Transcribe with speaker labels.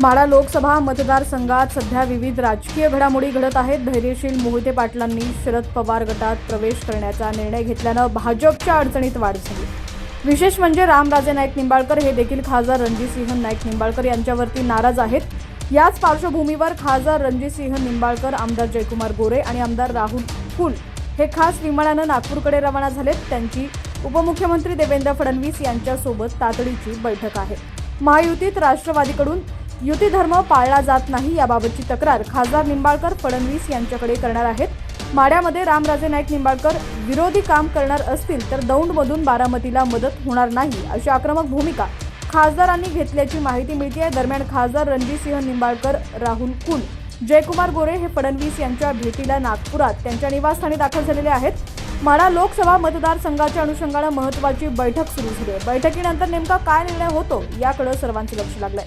Speaker 1: म्हाडा लोकसभा मतदारसंघात सध्या विविध राजकीय घडामोडी घडत आहेत. धैर्यशील मोहिते पाटलांनी शरद पवार गटात प्रवेश करण्याचा निर्णय घेतल्यानं भाजपच्या अडचणीत वाढ झाली. विशेष म्हणजे रामराजे नाईक निंबाळकर हे देखील खासदार रणजितसिंह नाईक निंबाळकर यांच्यावरती नाराज आहेत. याच पार्श्वभूमीवर खासदार रणजितसिंह निंबाळकर आमदार जयकुमार गोरे आणि आमदार राहुल कुल हे खास विमानानं नागपूरकडे रवाना झालेत. त्यांची उपमुख्यमंत्री देवेंद्र फडणवीस यांच्यासोबत तातडीची बैठक आहे. महायुतीत राष्ट्रवादीकडून युती धर्म पाळला जात नाही याबाबतची तक्रार खासदार निंबाळकर फडणवीस यांच्याकडे करणार आहेत. माड्यामध्ये रामराजे नाईक निंबाळकर विरोधी काम करणार असतील तर दौंडमधून बारामतीला मदत होणार नाही अशी आक्रमक भूमिका खासदारांनी घेतल्याची माहिती मिळते दरम्यान खासदार रणजितसिंह निंबाळकर राहुल कुल जयकुमार गोरे हे फडणवीस यांच्या भेटीला नागपुरात त्यांच्या निवासस्थानी दाखल झालेले आहेत. माढा लोकसभा मतदारसंघाच्या अनुषंगानं महत्वाची बैठक सुरू झाली आहे. बैठकीनंतर नेमका काय निर्णय होतो याकडे सर्वांचं लक्ष लागलंय.